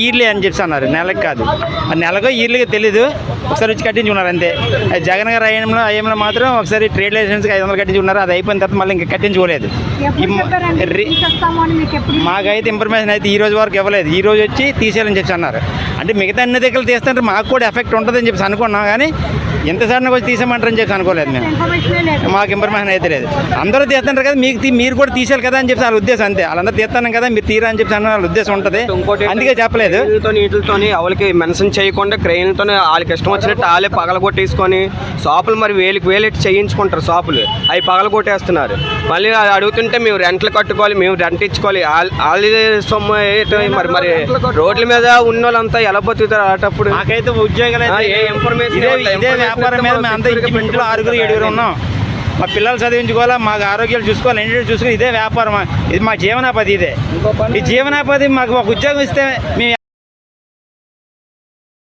Yearly అని చెప్పి అన్నారు. నెలకు కాదు. ఆ నెలకు ఇయర్లీగా తెలీదు. ఒకసారి వచ్చి కట్టించుకున్నారు అంతే. జగన్ గారు అయ్యంలో అయ్యంలో మాత్రం ఒకసారి ట్రేడ్ లైసెన్స్కి ఐదు వందలు కట్టించుకున్నారు. అది అయిపోయిన తర్వాత మళ్ళీ ఇంకా కట్టించుకోలేదు. మాకైతే ఇన్ఫర్మేషన్ అయితే ఈ రోజు వరకు ఇవ్వలేదు. ఈ రోజు వచ్చి తీసేయాలని చెప్పి అన్నారు. అంటే మిగతా అన్ని దగ్గర తీస్తుంటే మాకు కూడా ఎఫెక్ట్ ఉంటుందని చెప్పి అనుకున్నాం కానీ ఎంత సడన్గా వచ్చి తీసేయమంటారని చెప్పి అనుకోలేదు మేము. ఇన్ఫర్మేషన్ మాకు ఇన్ఫర్మేషన్ అయితే లేదు. అందరూ తీస్తుంటారు కదా మీకు మీరు కూడా తీసేయాలి కదా అని చెప్పి వాళ్ళ ఉద్దేశం అంతే. వాళ్ళందరూ తీస్తాను కదా మీరు తీరా అని చెప్పి అన్న వాళ్ళ ఉద్దేశం ఉంటుంది. ఇంకోటి అందుకే చెప్పలేదు. నీటితోని అవలకి మెన్షన్ చేయకుండా క్రెయిన్తో వాళ్ళకి ఇష్టం వచ్చినట్టు వాళ్ళే పగలగొట్టేసుకొని షాపులు మరి వేలికి వేలెట్టి చేయించుకుంటారు షాపులు. అవి పగలగొట్టేస్తున్నారు మళ్ళీ అది అడుగుతుంటే మేము రెంట్లు కట్టుకోవాలి మేము రెంట్ ఇచ్చుకోవాలి. వాళ్ళ- సొమ్ము ఏంటో మరి మరి రోడ్ల మీద ఉన్న వాళ్ళంతా ఎలా బతుకుతారు అలాంటప్పుడు? మాకైతే ఉద్యోగాలు ఏ information వ్యాపారం మీద మేము అంతా ఇంట్లో ఆరుగురు ఏడుగురు ఉన్నాం. మా పిల్లలు చదివించుకోవాలా మాకు ఆరోగ్యాలు చూసుకోవాలి ఇంటి చూసుకోవాలి ఇదే వ్యాపారం ఇది మా జీవనాపది ఇదే. ఈ జీవనాపది మాకు ఒక ఉద్యోగం ఇస్తే మేము